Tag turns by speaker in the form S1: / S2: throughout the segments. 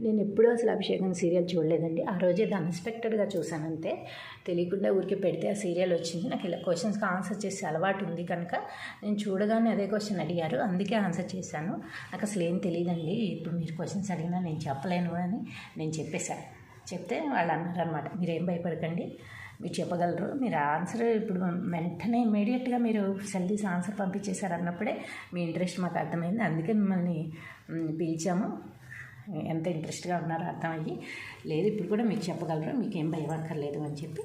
S1: నేను ఎప్పుడూ అసలు అభిషేకం సీరియల్ చూడలేదండి. ఆ రోజు ఇది అన్ఎక్స్పెక్టెడ్గా చూశాను అంతే తెలియకుండా ఊరికి పెడితే ఆ సీరియల్ వచ్చింది. నాకు ఇలా క్వశ్చన్స్కి ఆన్సర్ చేసే అలవాటు ఉంది కనుక నేను చూడగానే అదే క్వశ్చన్ అడిగారు. అందుకే ఆన్సర్ చేశాను. నాకు అసలు ఏం తెలియదండి ఇప్పుడు మీరు క్వశ్చన్స్ అడిగినా నేను చెప్పలేను అని నేను చెప్పేశాను చెప్తే వాళ్ళు అన్నారు అనమాట మీరేం భయపడకండి. మీరు చెప్పగలరు. మీరు ఆన్సర్ ఇప్పుడు వెంటనే ఇమీడియట్గా మీరు సెల్ తీసి ఆన్సర్ పంపించేశారు అన్నప్పుడే మీ ఇంట్రెస్ట్ మాకు అర్థమైంది. అందుకే మిమ్మల్ని పిలిచాము. ఎంత ఇంట్రెస్ట్గా ఉన్నారో అర్థమయ్యి లేదు ఇప్పుడు కూడా మీకు చెప్పగలరు మీకు ఏం భయపడక్కర్లేదు అని చెప్పి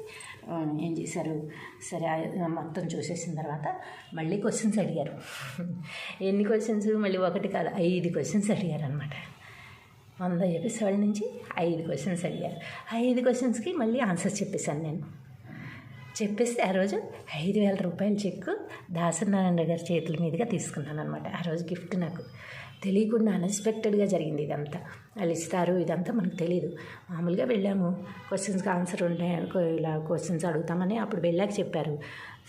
S1: ఏం చేశారు? సరే మొత్తం చూసేసిన తర్వాత మళ్ళీ క్వశ్చన్స్ అడిగారు. ఎన్ని క్వశ్చన్స్ మళ్ళీ ఒకటి కాదు ఐదు క్వశ్చన్స్ అడిగారు అనమాట వంద ఎపిసోడ్ నుంచి ఐదు క్వశ్చన్స్ అడిగారు. ఐదు క్వశ్చన్స్కి మళ్ళీ ఆన్సర్స్ చెప్పేశాను నేను. చెప్పేస్తే ఆ రోజు ఐదు వేల రూపాయల చెక్కు దాసనారాయణ గారి చేతుల మీదుగా తీసుకున్నాను అనమాట ఆ రోజు గిఫ్ట్ నాకు. తెలియకుండా అన్ఎక్స్పెక్టెడ్గా జరిగింది ఇదంతా. వాళ్ళు ఇస్తారు ఇదంతా మనకు తెలియదు మామూలుగా వెళ్ళాము. క్వశ్చన్స్కి ఆన్సర్ ఉంటాయి అనుకో ఇలా క్వశ్చన్స్ అడుగుతామని అప్పుడు వెళ్ళాక చెప్పారు.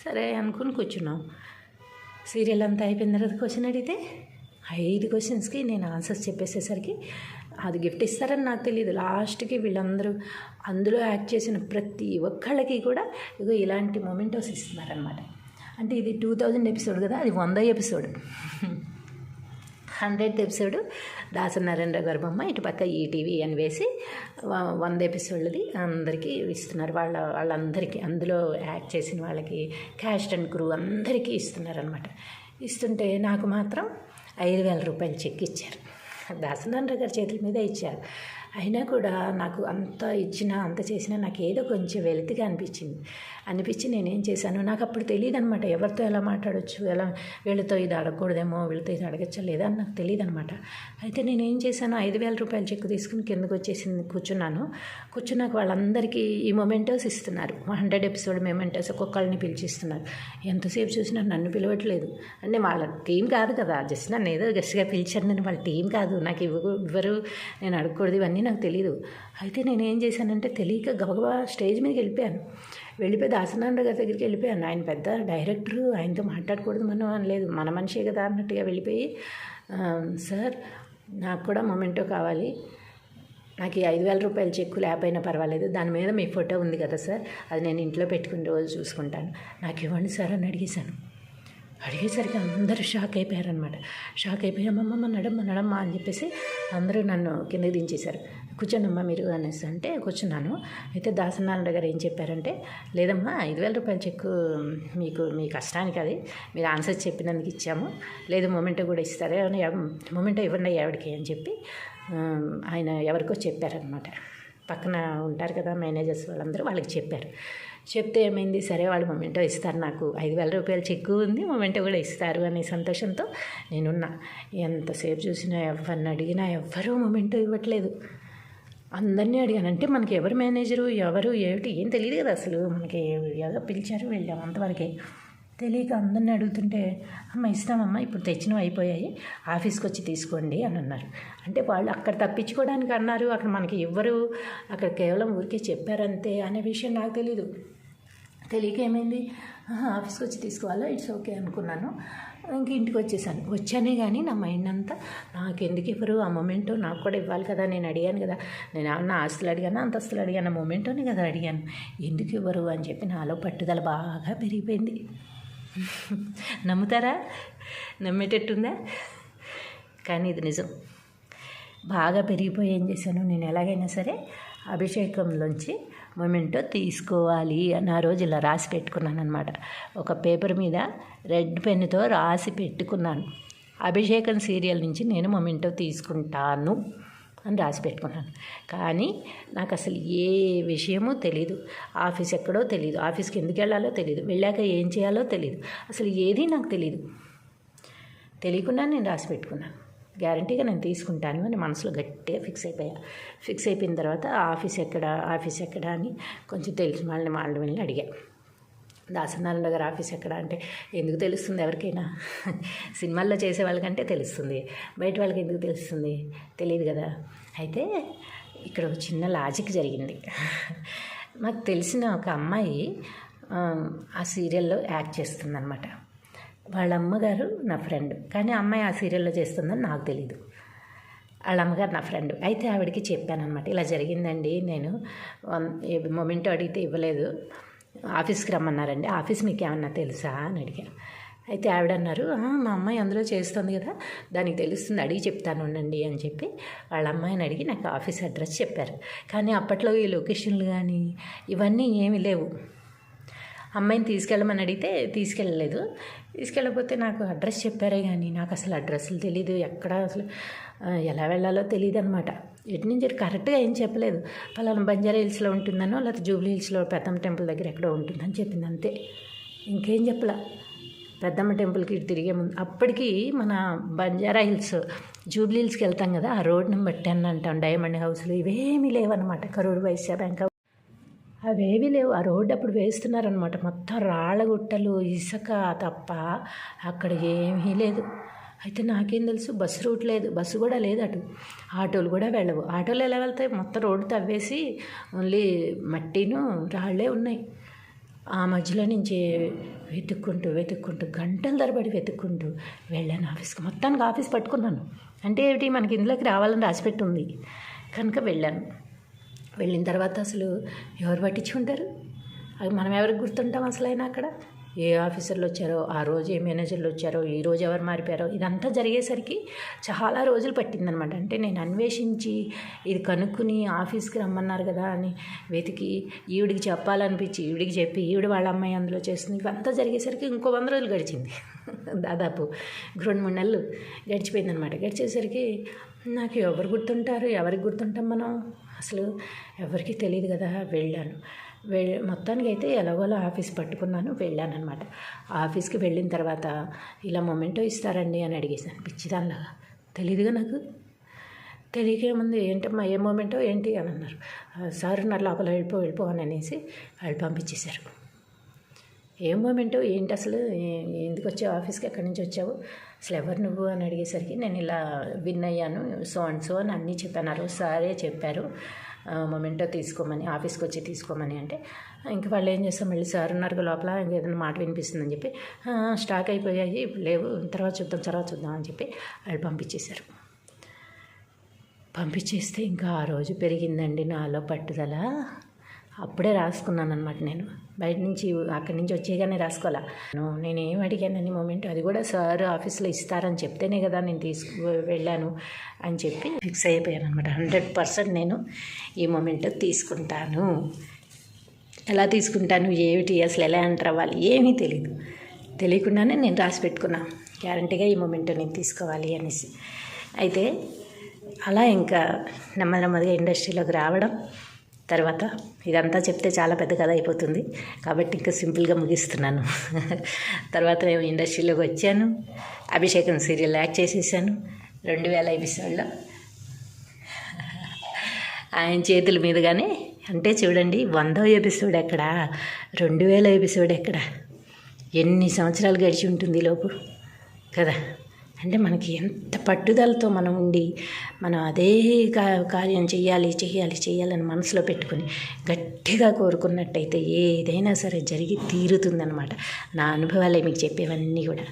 S1: సరే అనుకుని కూర్చున్నాం. సీరియల్ అంతా అయిపోయిన తర్వాత క్వశ్చన్ అడిగితే ఐదు క్వశ్చన్స్కి నేను ఆన్సర్స్ చెప్పేసేసరికి అది గిఫ్ట్ ఇస్తారని నాకు తెలియదు లాస్ట్కి వీళ్ళందరూ అందులో యాక్ట్ చేసిన ప్రతి ఒక్కళ్ళకి కూడా ఇగో ఇలాంటి మొమెంటోస్ ఇస్తున్నారనమాట అంటే ఇది టూ థౌజండ్ ఎపిసోడ్ కదా అది వంద ఎపిసోడ్ హండ్రెడ్ ఎపిసోడ్ దాసనారాయణ గారి బొమ్మ ఇటు పక్క ఈటీవీ అని వేసి వ- వంద ఎపిసోడ్లది అందరికీ ఇస్తున్నారు. వాళ్ళ వాళ్ళందరికీ అందులో యాక్ట్ చేసిన వాళ్ళకి క్యాస్ట్ అండ్ క్రూ అందరికీ ఇస్తున్నారనమాట ఇస్తుంటే నాకు మాత్రం ఐదు వేల రూపాయలు చెక్ ఇచ్చారు. దాసనారాయణ గారి చేతుల మీద ఇచ్చారు. అయినా కూడా నాకు అంత ఇచ్చినా అంత చేసినా నాకు ఏదో కొంచెం వెలితిగా అనిపించింది. అనిపించి నేనేం చేశాను? నాకు అప్పుడు తెలియదు అనమాట ఎవరితో ఎలా మాట్లాడొచ్చు? ఎలా వీళ్ళతో ఇది అడగకూడదేమో? వీళ్ళతో ఇది అడగచ్చా లేదా అని నాకు తెలియదు అనమాట అయితే నేనేం చేశాను? ఐదు వేల రూపాయల చెక్కు తీసుకుని కిందకు వచ్చేసి కూర్చున్నాను. కూర్చున్నాక వాళ్ళందరికీ ఈ మొమెంటోస్ ఇస్తున్నారు. హండ్రెడ్ ఎపిసోడ్ మొమెంటోస్ ఒక్కొక్కరిని పిలిచిస్తున్నారు. ఎంతసేపు చూసినా నన్ను పిలవట్లేదు. అంటే వాళ్ళ టీం కాదు కదా. జస్ట్ నన్ను ఏదో గస్ట్గా పిలిచారు. నేను వాళ్ళ టీం కాదు. నాకు ఇవ్వ ఇవ్వరు. నేను అడగకూడదు. ఇవన్నీ నాకు తెలియదు అయితే నేను ఏం చేశానంటే తెలియక గబగబా స్టేజ్ మీదకి వెళ్ళిపోయాను. వెళ్ళిపోయి దాసనారాయణ గారి దగ్గరికి వెళ్ళిపోయాను. ఆయన పెద్ద డైరెక్టరు ఆయనతో మాట్లాడకూడదు మనం అనలేదు. మన మనిషే కదా అన్నట్టుగా వెళ్ళిపోయి సార్ నాకు కూడా మొమెంటో కావాలి. నాకు ఈ ఐదు వేల రూపాయల చెక్కు లేకపోయినా పర్వాలేదు. దాని మీద మీ ఫోటో ఉంది కదా సార్. అది నేను ఇంట్లో పెట్టుకుని రోజు చూసుకుంటాను. నాకు ఇవ్వండి సార్ అని అడిగేశాను. అడిగేసరికి అందరూ షాక్ అయిపోయారనమాట షాక్ అయిపోయి అమ్మమ్మ నడమ్మ నడమ్మ అని చెప్పేసి అందరూ నన్ను కింద దించేశారు. కూర్చోనమ్మా మీరు అనేసి అంటే కూర్చున్నాను. అయితే దాసనారాయణ గారు ఏం చెప్పారంటే లేదమ్మా ఐదు వేల రూపాయల చెక్కు మీకు మీ కష్టానికి అది. మీరు ఆన్సర్ చెప్పినందుకు ఇచ్చాము. లేదు మొమెంటో కూడా ఇస్తారే మొమెంటో ఇవ్వండి ఆవిడకి అని చెప్పి ఆయన ఎవరికో చెప్పారనమాట పక్కన ఉంటారు కదా మేనేజర్స్ వాళ్ళందరూ వాళ్ళకి చెప్పారు. చెప్తే ఏమైంది? సరే వాళ్ళు మొమెంటో ఇస్తారు నాకు. ఐదు వేల రూపాయలు చెక్కు ఉంది మొమెంటో కూడా ఇస్తారు అనే సంతోషంతో నేనున్నా. ఎంతసేపు చూసినా ఎవరిని అడిగినా ఎవ్వరూ మొమెంటో ఇవ్వట్లేదు. అందరినీ అడిగాను. అంటే మనకి ఎవరు మేనేజరు ఎవరు ఏమిటి ఏం తెలియదు కదా అసలు. మనకి ఏదో పిలిచారు వెళ్ళాము అంతవరకే. తెలియక అందరిని అడుగుతుంటే అమ్మ ఇస్తామమ్మ ఇప్పుడు తెచ్చినవి అయిపోయాయి ఆఫీస్కి వచ్చి తీసుకోండి అని అన్నారు. అంటే వాళ్ళు అక్కడ తప్పించుకోవడానికి అన్నారు అక్కడ మనకి ఇవ్వరు అక్కడ కేవలం ఊరికే చెప్పారంతే అనే విషయం నాకు తెలీదు. తెలియక ఏమైంది? ఆఫీస్కి వచ్చి తీసుకోవాలా? ఇట్స్ ఓకే అనుకున్నాను. ఇంక ఇంటికి వచ్చేసాను. వచ్చానే కానీ నా మైండ్ అంతా నాకు ఎందుకు ఇవ్వరు? ఆ మొమెంటో నాకు కూడా ఇవ్వాలి కదా నేను అడిగాను కదా నేను ఏమన్నా ఆస్తులు అడిగాను అంతస్తులు అడిగాను ఆ మొమెంటోని కదా అడిగాను. ఎందుకు ఇవ్వరు? అని చెప్పి నాలో పట్టుదల బాగా పెరిగిపోయింది. నమ్ముతారా? నమ్మేటట్టుందా? కానీ ఇది నిజం. బాగా పెరిగిపోయి ఏం చేశాను? నేను ఎలాగైనా సరే అభిషేకంలోంచి మొమెంటో తీసుకోవాలి అని ఆ రోజు ఇలా రాసి పెట్టుకున్నాను అనమాట ఒక పేపర్ మీద రెడ్ పెన్నుతో రాసి పెట్టుకున్నాను. అభిషేకం సీరియల్ నుంచి నేను మొమెంటో తీసుకుంటాను. అని రాసి పెట్టుకున్నాను. కానీ నాకు అసలు ఏ విషయమూ తెలీదు. ఆఫీస్ ఎక్కడో తెలియదు ఆఫీస్కి ఎందుకు వెళ్ళాలో తెలియదు వెళ్ళాక ఏం చేయాలో తెలియదు అసలు ఏదీ నాకు తెలియదు తెలియకుండా నేను రాసి పెట్టుకున్నాను. గ్యారంటీగా నేను తీసుకుంటాను అని మనసులో గట్టిగా ఫిక్స్ అయిపోయా. ఫిక్స్ అయిపోయిన తర్వాత ఆఫీస్ ఎక్కడ ఆఫీస్ ఎక్కడ అని కొంచెం తెలిసిన వాళ్ళని వాళ్ళని వెళ్ళి అడిగా. దాసనారాయణ గారు ఆఫీస్ ఎక్కడ అంటే ఎందుకు తెలుస్తుంది ఎవరికైనా? సినిమాల్లో చేసే వాళ్ళకంటే తెలుస్తుంది. బయట వాళ్ళకి ఎందుకు తెలుస్తుంది? తెలియదు కదా. అయితే ఇక్కడ ఒక చిన్న లాజిక్ జరిగింది. మాకు తెలిసిన ఒక అమ్మాయి ఆ, సీరియల్లో యాక్ట్ చేస్తుందన్నమాట. వాళ్ళ అమ్మగారు నా ఫ్రెండ్. కానీ అమ్మాయి ఆ సీరియల్లో చేస్తుందని నాకు తెలీదు. వాళ్ళ అమ్మగారు నా ఫ్రెండ్. అయితే ఆవిడకి చెప్పాను అనమాట ఇలా జరిగిందండి నేను మొమెంట్ అడిగితే ఇవ్వలేదు. ఆఫీస్కి రమ్మన్నారండి. ఆఫీస్ మీకు ఏమన్నా తెలుసా అని అడిగాను అయితే ఆవిడ అన్నారు మా అమ్మాయి అందులో చేస్తుంది కదా దానికి తెలుస్తుంది అడిగి చెప్తాను ఉండండి అని చెప్పి వాళ్ళ అమ్మాయిని అడిగి నాకు ఆఫీస్ అడ్రస్ చెప్పారు. కానీ అప్పట్లో ఈ లొకేషన్లు కానీ ఇవన్నీ ఏమీ లేవు. అమ్మాయిని తీసుకెళ్ళమని అడిగితే తీసుకెళ్ళలేదు. తీసుకెళ్ళకపోతే నాకు అడ్రస్ చెప్పారే కానీ నాకు అసలు అడ్రస్లు తెలీదు ఎక్కడ అసలు ఎలా వెళ్ళాలో తెలియదు అనమాట ఎటు నుంచి కరెక్ట్గా ఏం చెప్పలేదు. పలానా బంజారా హిల్స్లో ఉంటుందనో లేకపోతే జూబ్లీ హిల్స్లో పెద్దమ్మ టెంపుల్ దగ్గర ఎక్కడో ఉంటుందని చెప్పింది అంతే. ఇంకేం చెప్పలా? పెద్దమ్మ టెంపుల్కి ఇటు తిరిగే ముందు అప్పటికి మన బంజారా హిల్స్ జూబ్లీ హిల్స్కి వెళ్తాం కదా ఆ రోడ్ నెంబర్ టెన్ అంటాం డైమండ్ హౌస్లు ఇవేమీ లేవన్నమాట కరూరు వైశ్య బ్యాంక్ అవేవి లేవు. ఆ రోడ్డు అప్పుడు వేస్తున్నారనమాట మొత్తం రాళ్ళగుట్టలు ఇసుక తప్ప అక్కడ ఏమీ లేదు. అయితే నాకేం తెలుసు బస్సు రూట్ లేదు బస్సు కూడా లేదు అటు. ఆటోలు కూడా వెళ్ళవు. ఆటోలు ఎలా వెళ్తాయి? మొత్తం రోడ్డు తవ్వేసి ఓన్లీ మట్టిను రాళ్ళే ఉన్నాయి. ఆ మధ్యలో నుంచి వెతుక్కుంటూ వెతుక్కుంటూ గంటల తరబడి వెతుక్కుంటూ వెళ్ళాను ఆఫీస్కి. మొత్తానికి ఆఫీస్ పట్టుకున్నాను. అంటే ఏమిటి? మనకి ఇందులోకి రావాలని రాసిపెట్టి ఉంది కనుక వెళ్ళాను. వెళ్ళిన తర్వాత అసలు ఎవరు పట్టించుకుంటారు? అవి మనం ఎవరికి గుర్తుంటాం అసలైనా అక్కడ? ఏ ఆఫీసర్లు వచ్చారో ఆ రోజు ఏ మేనేజర్లు వచ్చారో ఈ రోజు ఎవరు మారిపోయారో ఇదంతా జరిగేసరికి చాలా రోజులు పట్టిందనమాట. అంటే నేను అన్వేషించి ఇది కనుక్కుని ఆఫీస్కి రమ్మన్నారు కదా అని వెతికి ఈవిడికి చెప్పాలనిపించి ఈవిడికి చెప్పి ఈవిడ వాళ్ళ అమ్మాయి అందులో చేస్తుంది. ఇవంతా జరిగేసరికి ఇంకో వంద రోజులు గడిచింది. దాదాపు రెండు మూడు నెలలు గడిచిపోయిందనమాట. గడిచేసరికి నాకు ఎవరు గుర్తుంటారు? ఎవరికి గుర్తుంటాం మనం? అసలు ఎవరికి తెలియదు కదా వెళ్ళాను. వె మొత్తానికి అయితే ఎలాగోలా ఆఫీస్ పట్టుకున్నాను వెళ్ళానమాట ఆఫీస్కి వెళ్ళిన తర్వాత ఇలా మొమెంటో ఇస్తారండి అని అడిగేసాను పిచ్చిదానిలాగా తెలియదుగా నాకు. తెలియకేముంది ఏంటమ్మా ఏ మూమెంటో ఏంటి అని అన్నారు. సార్ ఉన్నారు లోపల వెళ్ళిపో వెళ్ళిపో అని అనేసి వాళ్ళు పంపించేశారు. ఏం మూమెంటో ఏంటి అసలు? ఎందుకు వచ్చావు? ఆఫీస్కి ఎక్కడి నుంచి వచ్చావు? అసలు ఎవరు నువ్వు? అని అడిగేసరికి నేను ఇలా విన్ అయ్యాను సో అండ్ సో అని అన్నీ చెప్పాను. సారే చెప్పారు. మొమెంటో తీసుకోమని ఆఫీస్కి వచ్చి తీసుకోమని అంటే ఇంక వాళ్ళు ఏం చేస్తాం మళ్ళీ సార్ ఉన్నారు లోపల ఇంక ఏదైనా మాట వినిపిస్తుందని చెప్పి స్టాక్ అయిపోయాయి ఇప్పుడు లేవు తర్వాత చూద్దాం తర్వాత చూద్దాం అని చెప్పి వాళ్ళు పంపించేశారు. పంపించేస్తే ఇంకా ఆ రోజు పెరిగిందండి నాలో పట్టుదల. అప్పుడే రాసుకున్నాను అనమాట నేను. బయట నుంచి అక్కడి నుంచి వచ్చేగానే రాసుకోవాలా. నేను- నేను ఏం అడిగానని మూమెంట్? అది కూడా సార్ ఆఫీస్లో ఇస్తారని చెప్తేనే కదా నేను తీసుకు వెళ్ళాను అని చెప్పి ఫిక్స్ అయిపోయాను అనమాట హండ్రెడ్ పర్సెంట్ నేను ఈ మూమెంట్ తీసుకుంటాను. ఎలా తీసుకుంటాను? ఏమిటి? అసలు ఎలా ఎంటర్ అవ్వాలి? ఏమీ తెలియదు తెలియకుండానే నేను రాసి పెట్టుకున్నా. గ్యారంటీగా ఈ మూమెంట్ నేను తీసుకోవాలి అనేసి. అయితే అలా ఇంకా నెమ్మది నెమ్మదిగా ఇండస్ట్రీలోకి రావడం తర్వాత ఇదంతా చెప్తే చాలా పెద్ద కథ అయిపోతుంది. కాబట్టి ఇంకా సింపుల్గా ముగిస్తున్నాను. తర్వాత నేను ఇండస్ట్రీలోకి వచ్చాను. అభిషేకం సీరియల్ యాక్ట్ చేసేసాను. రెండు వేల ఎపిసోడ్లో. ఆయన చేతుల మీదుగానే అంటే చూడండి వందో ఎపిసోడ్ ఎక్కడ? రెండు వేల ఎపిసోడ్ ఎక్కడ? ఎన్ని సంవత్సరాలు గడిచి ఉంటుంది లోపు? కదా? అంటే మనకి ఎంత పట్టుదలతో మనం ఉండి మనం అదే కా- కార్యం చేయాలి చేయాలి చేయాలని మనసులో పెట్టుకుని గట్టిగా కోరుకున్నట్టయితే ఏదైనా సరే జరిగి తీరుతుందనమాట నా అనుభవాలే మీకు చెప్పేవన్నీ కూడా.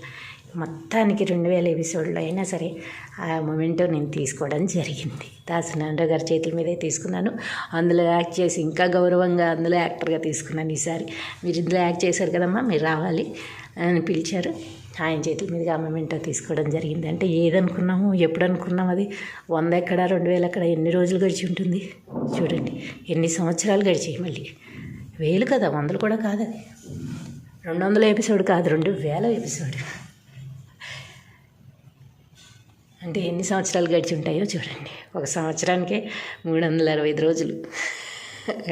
S1: మొత్తానికి రెండు వేల ఎపిసోడ్లో అయినా సరే ఆ మూమెంట్ నేను తీసుకోవడం జరిగింది. దాసనారాయణ గారి చేతుల మీదే తీసుకున్నాను. అందులో యాక్ట్ చేసి ఇంకా గౌరవంగా అందులో యాక్టర్గా తీసుకున్నాను ఈసారి. మీరు ఇందులో యాక్ట్ చేశారు కదమ్మా మీరు రావాలి అని పిలిచారు. ఆయన చేతుల మీదుగా ఆ మూమెంట్ తీసుకోవడం జరిగింది. అంటే ఏదనుకున్నాము ఎప్పుడు అనుకున్నాం అది? వంద ఎక్కడ రెండు వేలు ఎక్కడ ఎన్ని రోజులు గడిచి ఉంటుంది? చూడండి ఎన్ని సంవత్సరాలు గడిచాయి మళ్ళీ? వేలు కదా వందలు కూడా కాదు అది. రెండు వందల ఎపిసోడ్ కాదు రెండు వేల ఎపిసోడ్. అంటే ఎన్ని సంవత్సరాలు గడిచి ఉంటాయో చూడండి. ఒక సంవత్సరానికే మూడు వందల అరవై ఐదు రోజులు.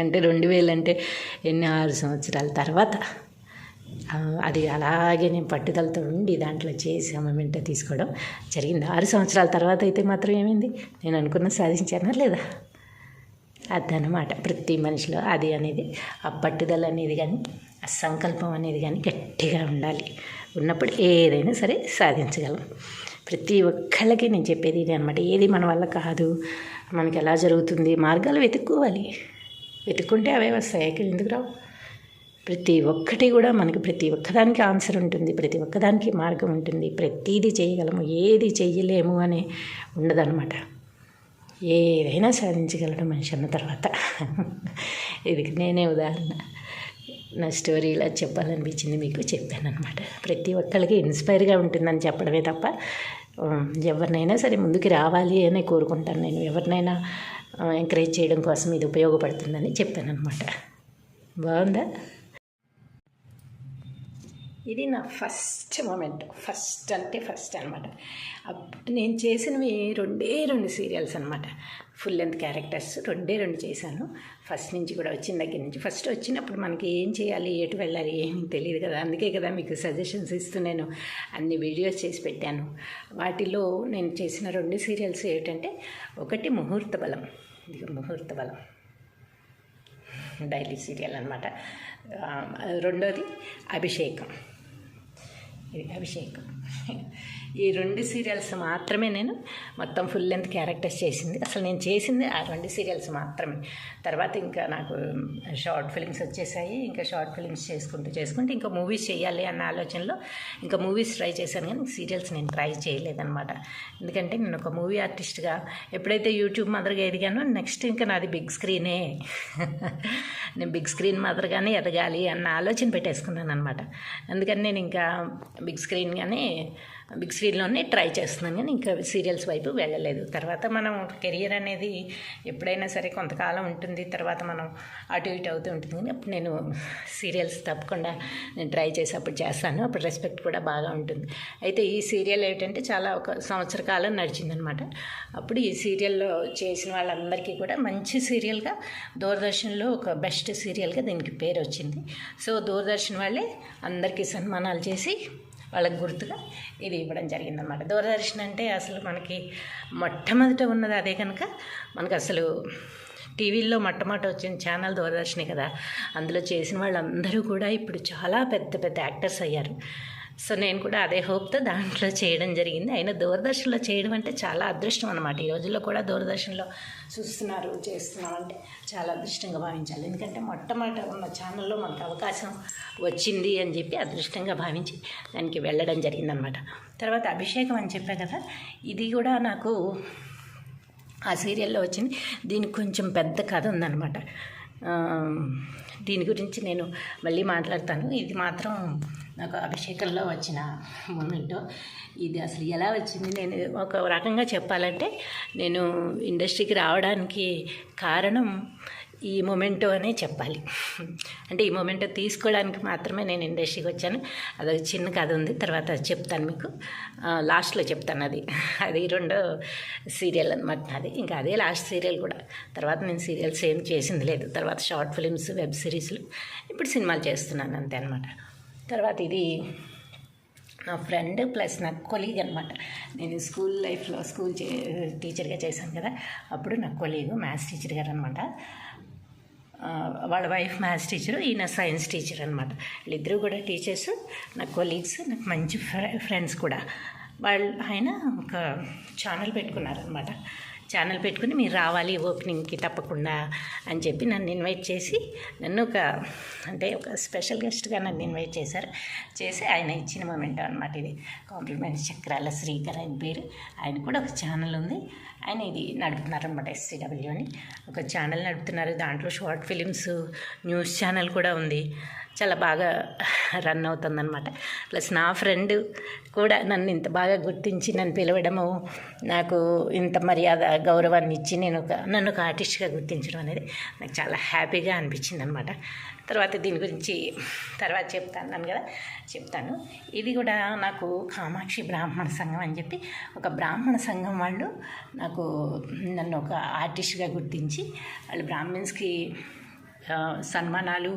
S1: అంటే రెండు వేలు అంటే ఎన్ని ఆరు సంవత్సరాల తర్వాత. అది అలాగే నేను పట్టుదలతో ఉండి దాంట్లో చేసి అమ్మమెంట తీసుకోవడం జరిగింది. ఆరు సంవత్సరాల తర్వాత అయితే మాత్రం ఏమైంది? నేను అనుకున్న సాధించానా లేదా? అదనమాట ప్రతి మనిషిలో అది అనేది ఆ పట్టుదల అనేది కానీ ఆ సంకల్పం అనేది కానీ గట్టిగా ఉండాలి. ఉన్నప్పుడు ఏదైనా సరే సాధించగలం. ప్రతి ఒక్కళ్ళకి నేను చెప్పేది ఇది అనమాట ఏది మన వల్ల కాదు. మనకి ఎలా జరుగుతుంది? మార్గాలు వెతుక్కోవాలి. వెతుక్కుంటే అవే వస్తాయి. ఇక్కడ ఎందుకు రావు? ప్రతి ఒక్కటి కూడా మనకి ప్రతి ఒక్కదానికి ఆన్సర్ ఉంటుంది. ప్రతి ఒక్కదానికి మార్గం ఉంటుంది. ప్రతిదీ చేయగలము. ఏది చేయలేము అని ఉండదన్నమాట. ఏదైనా సాధించగలడు మనిషి అన్న తర్వాత. ఇది నేనే ఉదాహరణ. నా స్టోరీ ఇలా చెప్పాలనిపించింది మీకు చెప్పాను అనమాట ప్రతి ఒక్కరికి ఇన్స్పైర్గా ఉంటుందని చెప్పడమే తప్ప ఎవరినైనా సరే ముందుకు రావాలి అని కోరుకుంటాను నేను. ఎవరినైనా ఎంకరేజ్ చేయడం కోసం ఇది ఉపయోగపడుతుందని చెప్పాను అనమాట బాగుందా? ఇది నా ఫస్ట్ మూమెంట్ ఫస్ట్ అంటే ఫస్ట్ అనమాట నేను చేసినవి రెండే రెండు సీరియల్స్ అనమాట ఫుల్ లెంత్ క్యారెక్టర్స్ రెండే రెండు చేశాను. ఫస్ట్ నుంచి కూడా వచ్చిన దగ్గర నుంచి. ఫస్ట్ వచ్చినప్పుడు మనకి ఏం చేయాలి ఎటు వెళ్ళాలి ఏమి తెలియదు కదా. అందుకే కదా మీకు సజెషన్స్ ఇస్తూ నేను అన్ని వీడియోస్ చేసి పెట్టాను. వాటిలో నేను చేసిన రెండు సీరియల్స్ ఏంటంటే ఒకటి ముహూర్త బలం. ఇది ముహూర్త బలం. డైలీ సీరియల్ అనమాట రెండోది అభిషేకం. ఇది అభిషేకం ఈ రెండు సీరియల్స్ మాత్రమే నేను మొత్తం ఫుల్ లెంత్ క్యారెక్టర్స్ చేసింది. అసలు నేను చేసింది ఆ రెండు సీరియల్స్ మాత్రమే. తర్వాత ఇంకా నాకు షార్ట్ ఫిలిమ్స్ వచ్చేసాయి. ఇంకా షార్ట్ ఫిలిమ్స్ చేసుకుంటూ చేసుకుంటూ ఇంకా మూవీస్ చేయాలి అన్న ఆలోచనలో ఇంకా మూవీస్ ట్రై చేశాను కానీ సీరియల్స్ నేను ట్రై చేయలేదన్నమాట. ఎందుకంటే నేను ఒక మూవీ ఆర్టిస్ట్గా ఎప్పుడైతే యూట్యూబ్ మదర్గా ఎదిగానో నెక్స్ట్ ఇంకా నాది బిగ్ స్క్రీనే. నేను బిగ్ స్క్రీన్ మదర్గానే ఎదగాలి అన్న ఆలోచన పెట్టేసుకున్నాను అనమాట అందుకని నేను ఇంకా బిగ్ స్క్రీన్గానే బిగ్ స్క్రీన్లోనే ట్రై చేస్తున్నాను కానీ ఇంకా సీరియల్స్ వైపు వెళ్ళలేదు. తర్వాత మనం కెరియర్ అనేది ఎప్పుడైనా సరే కొంతకాలం ఉంటుంది తర్వాత మనం అటు ఇటు అవుతూ ఉంటుంది కానీ అప్పుడు నేను సీరియల్స్ తప్పకుండా నేను ట్రై చేసి అప్పుడు చేస్తాను. అప్పుడు రెస్పెక్ట్ కూడా బాగా ఉంటుంది. అయితే ఈ సీరియల్ ఏంటంటే చాలా ఒక సంవత్సర కాలం నడిచిందనమాట. అప్పుడు ఈ సీరియల్లో చేసిన వాళ్ళందరికీ కూడా మంచి సీరియల్గా దూరదర్శన్లో ఒక బెస్ట్ సీరియల్గా దీనికి పేరు వచ్చింది సో దూరదర్శన్ వాళ్ళే అందరికీ సన్మానాలు చేసి వాళ్ళకి గుర్తుగా ఇది ఇవ్వడం జరిగిందనమాట దూరదర్శన్ అంటే అసలు మనకి మొట్టమొదట ఉన్నది అదే కనుక మనకు అసలు టీవీల్లో మొట్టమొదట వచ్చిన ఛానల్ దూరదర్శనే కదా. అందులో చేసిన వాళ్ళందరూ కూడా ఇప్పుడు చాలా పెద్ద పెద్ద యాక్టర్స్ అయ్యారు. సో నేను కూడా అదే హోప్తో దాంట్లో చేయడం జరిగింది. అయినా దూరదర్శన్లో చేయడం అంటే చాలా అదృష్టం అనమాట ఈ రోజుల్లో కూడా దూరదర్శన్లో చూస్తున్నారు చేస్తున్నాం అంటే చాలా అదృష్టంగా భావించాలి. ఎందుకంటే మొట్టమొదట ఉన్న ఛానల్లో మనకు అవకాశం వచ్చింది అని చెప్పి అదృష్టంగా భావించి దానికి వెళ్ళడం జరిగిందనమాట తర్వాత అభిషేకం అని చెప్పా కదా ఇది కూడా నాకు ఆ సీరియల్లో వచ్చింది. దీనికి కొంచెం పెద్ద కథ ఉందన్నమాట. దీని గురించి నేను మళ్ళీ మాట్లాడతాను. ఇది మాత్రం నాకు అభిషేకంలో వచ్చిన మూమెంట్. ఇది అసలు ఎలా వచ్చింది? నేను ఒక రకంగా చెప్పాలంటే నేను ఇండస్ట్రీకి రావడానికి కారణం ఈ మొమెంటో అనే చెప్పాలి. అంటే ఈ మొమెంటో తీసుకోవడానికి మాత్రమే నేను ఇండస్ట్రీకి వచ్చాను. అదొక చిన్న కథ ఉంది తర్వాత చెప్తాను మీకు. లాస్ట్లో చెప్తాను అది. అది రెండో సీరియల్ అనమాట అది ఇంకా అదే లాస్ట్ సీరియల్ కూడా. తర్వాత నేను సీరియల్స్ ఏం చేసింది లేదు. తర్వాత షార్ట్ ఫిలిమ్స్ వెబ్ సిరీస్లు ఇప్పుడు సినిమాలు చేస్తున్నాను అంతే అనమాట తర్వాత ఇది నా ఫ్రెండ్ ప్లస్ నా కొలీగ్ అనమాట నేను స్కూల్ లైఫ్లో స్కూల్ చే టీచర్గా చేశాను కదా అప్పుడు నా కొలీగ్ మ్యాథ్స్ టీచర్ గారు అనమాట వాళ్ళ వైఫ్ మ్యాథ్స్ టీచరు ఈయన సైన్స్ టీచర్ అనమాట వీళ్ళిద్దరూ కూడా టీచర్స్ నా కొలీగ్స్ నాకు మంచి ఫ్రెండ్స్ కూడా. వాళ్ళు ఆయన ఒక ఛానల్ పెట్టుకున్నారనమాట ఛానల్ పెట్టుకుని మీరు రావాలి ఓపెనింగ్కి తప్పకుండా అని చెప్పి నన్ను ఇన్వైట్ చేసి నన్ను ఒక అంటే ఒక స్పెషల్ గెస్ట్గా నన్ను ఇన్వైట్ చేశారు. చేసి ఆయన ఇచ్చిన మూమెంట్ అనమాట ఇది. కాంప్లిమెంట్ చక్రాల శ్రీకర్ ఆయన పేరు. ఆయన కూడా ఒక ఛానల్ ఉంది. ఆయన ఇది నడుపుతున్నారనమాట ఎస్సీడబ్ల్యూ అని ఒక ఛానల్ నడుపుతున్నారు. దాంట్లో షార్ట్ ఫిలిమ్స్ న్యూస్ ఛానల్ కూడా ఉంది. చాలా బాగా రన్ అవుతుందన్నమాట. ప్లస్ నా ఫ్రెండ్ కూడా నన్ను ఇంత బాగా గుర్తించి నన్ను పిలవడము నాకు ఇంత మర్యాద గౌరవాన్ని ఇచ్చి నేను ఒక నన్ను ఒక ఆర్టిస్ట్గా గుర్తించడం అనేది నాకు చాలా హ్యాపీగా అనిపించింది అనమాట తర్వాత దీని గురించి తర్వాత చెప్తాను అన్నాను కదా చెప్తాను. ఇది కూడా నాకు కామాక్షి బ్రాహ్మణ సంఘం అని చెప్పి ఒక బ్రాహ్మణ సంఘం వాళ్ళు నాకు నన్ను ఒక ఆర్టిస్ట్గా గుర్తించి వాళ్ళు బ్రాహ్మిన్స్కి సన్మానాలు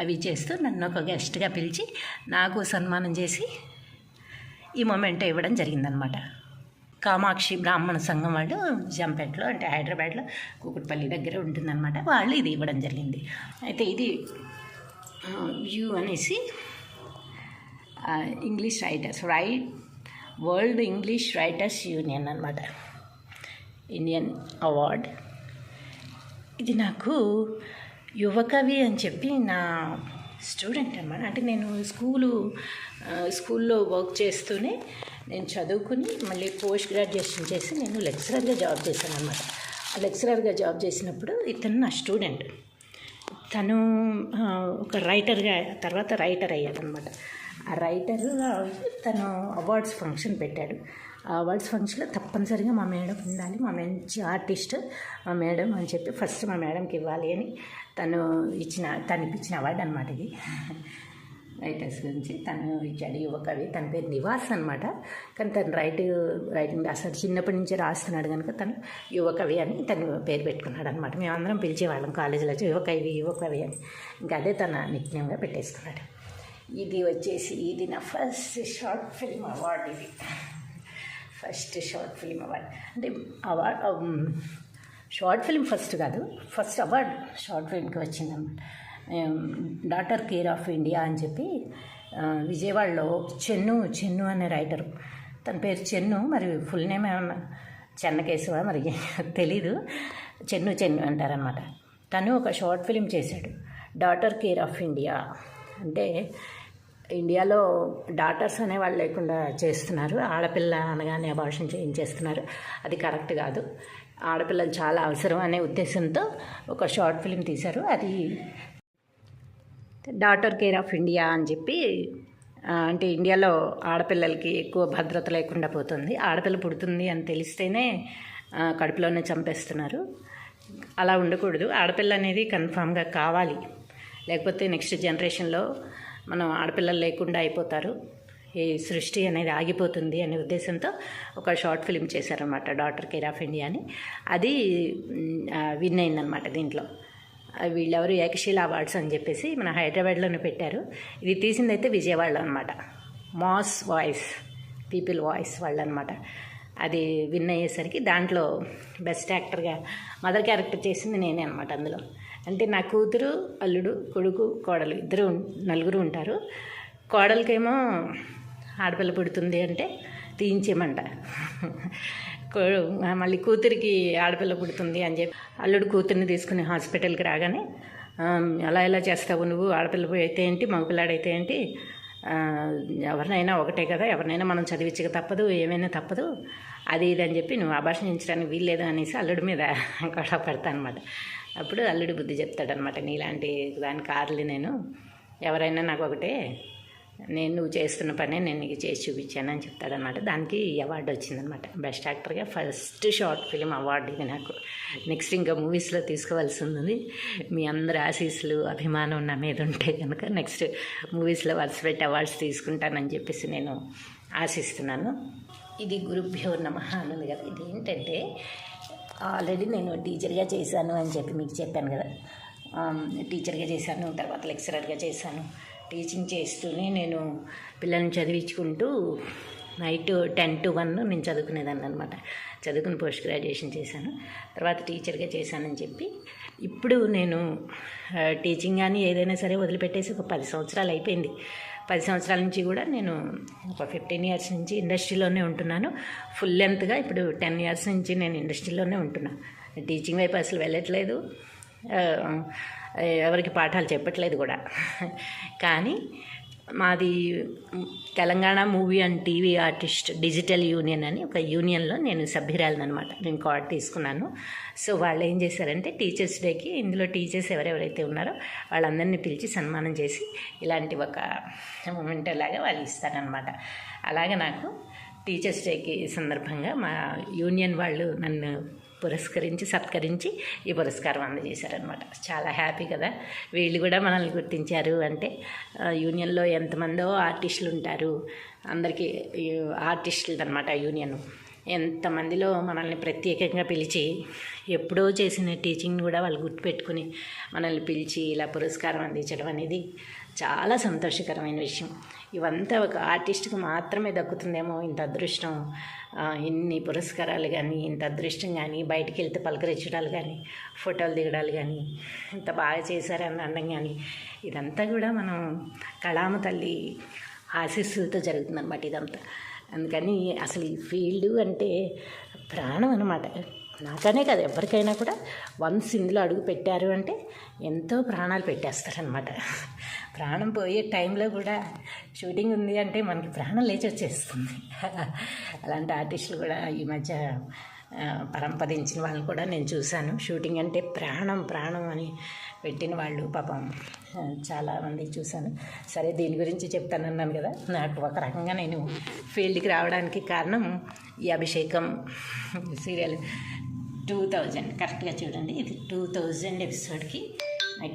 S1: అవి చేస్తూ నన్ను ఒక గెస్ట్గా పిలిచి నాకు సన్మానం చేసి ఈ మొమెంట్ ఇవ్వడం జరిగిందనమాట కామాక్షి బ్రాహ్మణ సంఘం వాళ్ళు జంపేట్లో అంటే హైదరాబాద్లో కూకుట్పల్లి దగ్గర ఉంటుందన్నమాట. వాళ్ళు ఇది ఇవ్వడం జరిగింది. అయితే ఇది వ్యూ అనేసి English writers right world English writers union అనమాట ఇండియన్ అవార్డ్. ఇది నాకు యువకవి అని చెప్పి నా స్టూడెంట్ అనమాట అంటే నేను స్కూలు స్కూల్లో వర్క్ చేస్తూనే నేను చదువుకుని మళ్ళీ పోస్ట్ గ్రాడ్యుయేషన్ చేసి నేను లెక్చరర్గా జాబ్ చేశాను అనమాట లెక్చరర్గా జాబ్ చేసినప్పుడు ఇతను నా స్టూడెంట్. తను ఒక రైటర్గా తర్వాత రైటర్ అయ్యాడనమాట ఆ రైటర్ తను అవార్డ్స్ ఫంక్షన్ పెట్టాడు. అవార్డ్స్ ఫంక్షన్లో తప్పనిసరిగా మా మేడం ఉండాలి. మా మంచి ఆర్టిస్ట్. మా మేడం అని చెప్పి ఫస్ట్ మా మేడంకి ఇవ్వాలి అని తను ఇచ్చిన తను ఇచ్చిన అవార్డు అనమాట ఇది. రైటర్స్ గురించి తను ఇచ్చాడు యువ కవి. తన పేరు నివాస్ అనమాట కానీ తను రైట్ రైటింగ్ రాస్తాడు. చిన్నప్పటి నుంచే రాస్తున్నాడు కనుక తను యువ కవి అని తను పేరు పెట్టుకున్నాడు అనమాట మేమందరం పిలిచేవాళ్ళం కాలేజీలో యువ కవి యువ కవి అని. ఇంకా అదే తన నిత్యంగా పెట్టేసుకున్నాడు. ఇది వచ్చేసి ఇది నా ఫస్ట్ షార్ట్ ఫిల్మ్ అవార్డు ఇది. First short film award. అంటే అవార్డ్ షార్ట్ ఫిల్మ్ ఫస్ట్ కాదు ఫస్ట్ అవార్డు షార్ట్ ఫిల్మ్కి వచ్చిందన్నమాట. డాటర్ కేర్ ఆఫ్ ఇండియా అని చెప్పి విజయవాడలో చెన్ను చెన్ను అనే రైటరు. తన పేరు చెన్ను మరి ఫుల్ నేమ్ ఏమన్నా? చెన్నకేశవ? మరి తెలీదు. చెన్ను చెన్ను అంటారనమాట తను ఒక షార్ట్ ఫిల్మ్ చేశాడు. Daughter care of India. అంటే ఇండియాలో డాటర్స్ అనేవాళ్ళు లేకుండా చేస్తున్నారు. ఆడపిల్ల అనగానే అభాషణ చేయించేస్తున్నారు. అది కరెక్ట్ కాదు. ఆడపిల్లలు చాలా అవసరం అనే ఉద్దేశంతో ఒక షార్ట్ ఫిల్మ్ తీశారు. అది డాటర్ కేర్ ఆఫ్ ఇండియా అని చెప్పి అంటే ఇండియాలో ఆడపిల్లలకి ఎక్కువ భద్రత లేకుండా పోతుంది. ఆడపిల్ల పుడుతుంది అని తెలిస్తేనే కడుపులోనే చంపేస్తున్నారు. అలా ఉండకూడదు. ఆడపిల్ల అనేది కన్ఫామ్గా కావాలి. లేకపోతే నెక్స్ట్ జనరేషన్లో మనం ఆడపిల్లలు లేకుండా అయిపోతారు. ఈ సృష్టి అనేది ఆగిపోతుంది అనే ఉద్దేశంతో ఒక షార్ట్ ఫిల్మ్ చేశారనమాట డాటర్ కేర్ ఆఫ్ ఇండియా అని. అది విన్ అయిందనమాట దీంట్లో. వీళ్ళెవరు ఏకశీల అవార్డ్స్ అని చెప్పేసి మన హైదరాబాద్లోనే పెట్టారు. ఇది తీసిందైతే విజయవాడలో అనమాట మాస్ వాయిస్ పీపుల్ వాయిస్ వాళ్ళు అనమాట అది విన్ అయ్యేసరికి దాంట్లో బెస్ట్ యాక్టర్గా మదర్ క్యారెక్టర్ చేసింది నేనే అనమాట అందులో. అంటే నా కూతురు అల్లుడు కొడుకు కోడలు ఇద్దరు నలుగురు ఉంటారు. కోడలకేమో ఆడపిల్ల పుడుతుంది అంటే తీయించేమంట కో- మళ్ళీ కూతురికి ఆడపిల్ల పుడుతుంది అని చెప్పి అల్లుడు కూతుర్ని తీసుకుని హాస్పిటల్కి రాగానే అలా ఎలా చేస్తావు నువ్వు? ఆడపిల్ల అయితే ఏంటి? మగపిల్లాడైతే ఏంటి? ఎవరినైనా ఒకటే కదా? ఎవరినైనా మనం చదివించక తప్పదు ఏమైనా తప్పదు. అది ఇది అని చెప్పి నువ్వు ఆభాషించడానికి వీల్లేదు అనేసి అల్లుడి మీద గొడవ అనమాట అప్పుడు అల్లుడు బుద్ధి చెప్తాడనమాట నీలాంటి దాని కార్లు నేను ఎవరైనా నాకు ఒకటే నేను నువ్వు చేస్తున్న పనే నేను నీకు చేసి చూపించాను అని చెప్తాడనమాట. దానికి ఈ అవార్డు వచ్చిందనమాట. బెస్ట్ యాక్టర్గా ఫస్ట్ షార్ట్ ఫిలిం అవార్డు ఇది నాకు. నెక్స్ట్ ఇంకా మూవీస్లో తీసుకోవాల్సి ఉంది మీ అందరి ఆశీస్సులు అభిమానం నా మీద ఉంటే కనుక నెక్స్ట్ మూవీస్లో వలసి పెట్టి అవార్డ్స్ తీసుకుంటానని చెప్పేసి నేను ఆశిస్తున్నాను. ఇది గురుభ్యో నమ అని కదా ఇది ఏంటంటే ఆల్రెడీ నేను టీచర్గా చేశాను అని చెప్పి మీకు చెప్పాను కదా. టీచర్గా చేశాను తర్వాత లెక్చరర్గా చేశాను. టీచింగ్ చేస్తూనే నేను పిల్లల్ని చదివించుకుంటూ నైట్ టెన్ టు వన్ నేను చదువుకునేదాన్ని అనమాట చదువుకుని పోస్ట్ గ్రాడ్యుయేషన్ చేశాను. తర్వాత టీచర్గా చేశానని చెప్పి ఇప్పుడు నేను టీచింగ్ కానీ ఏదైనా సరే వదిలిపెట్టేసి ఒక పది సంవత్సరాలు అయిపోయింది. పది సంవత్సరాల నుంచి కూడా నేను ఒక ఫిఫ్టీన్ ఇయర్స్ నుంచి ఇండస్ట్రీలోనే ఉంటున్నాను. ఫుల్ లెంత్గా ఇప్పుడు టెన్ ఇయర్స్ నుంచి నేను ఇండస్ట్రీలోనే ఉంటున్నాను టీచింగ్ వైపు అసలు వెళ్ళట్లేదు. ఎవరికి పాఠాలు చెప్పట్లేదు కూడా. కానీ మాది Telangana movie and TV artist digital union అని ఒక యూనియన్లో నేను సభ్యురాలను అనమాట నేను కార్డ్ తీసుకున్నాను. సో వాళ్ళు ఏం చేశారంటే టీచర్స్ డేకి ఇందులో టీచర్స్ ఎవరెవరైతే ఉన్నారో వాళ్ళందరినీ పిలిచి సన్మానం చేసి ఇలాంటి ఒక మూమెంట్ లాగా వాళ్ళు ఇస్తారనమాట. అలాగే నాకు టీచర్స్ డేకి సందర్భంగా మా యూనియన్ వాళ్ళు నన్ను పురస్కరించి సత్కరించి ఈ పురస్కారం అందజేశారనమాట చాలా హ్యాపీ కదా. వీళ్ళు కూడా మనల్ని గుర్తించారు అంటే యూనియన్లో ఎంతమందో ఆర్టిస్టులు ఉంటారు అందరికీ ఆర్టిస్టులు అనమాట యూనియన్. ఎంతమందిలో మనల్ని ప్రత్యేకంగా పిలిచి ఎప్పుడో చేసిన టీచింగ్ని కూడా వాళ్ళు గుర్తుపెట్టుకుని మనల్ని పిలిచి ఇలా పురస్కారం అందించడం అనేది చాలా సంతోషకరమైన విషయం. ఇవంతా ఒక ఆర్టిస్ట్కి మాత్రమే దక్కుతుందేమో ఇంత అదృష్టం. ఇన్ని పురస్కారాలు కానీ ఇంత అదృష్టం కానీ బయటికి వెళ్తే పలకరించడాలు కానీ ఫోటోలు దిగడాలు కానీ ఇంత బాగా చేశారని అనడం కానీ ఇదంతా కూడా మనం కళామ తల్లి ఆశీస్సులతో జరుగుతుందన్నమాట ఇదంతా. అందుకని అసలు ఈ ఫీల్డ్ అంటే ప్రాణం అనమాట నాకనే కాదు ఎవరికైనా కూడా వన్స్ ఇందులో అడుగు పెట్టారు అంటే ఎంతో ప్రాణాలు పెట్టేస్తారనమాట ప్రాణం పోయే టైంలో కూడా షూటింగ్ ఉంది అంటే మనకి ప్రాణం లేచి వచ్చేస్తుంది. అలాంటి ఆర్టిస్టులు కూడా ఈ మధ్య పరంపరించిన పరంపదించిన వాళ్ళని కూడా నేను చూశాను. షూటింగ్ అంటే ప్రాణం ప్రాణం అని పెట్టిన వాళ్ళు పాపం చాలామంది చూశాను. సరే దీని గురించి చెప్తానన్నాను కదా. నాకు ఒక రకంగా నేను ఫీల్డ్కి రావడానికి కారణం ఈ అభిషేకం సీరియల్ టూ థౌజండ్. కరెక్ట్గా చూడండి ఇది టూ థౌజండ్ ఎపిసోడ్కి నాకు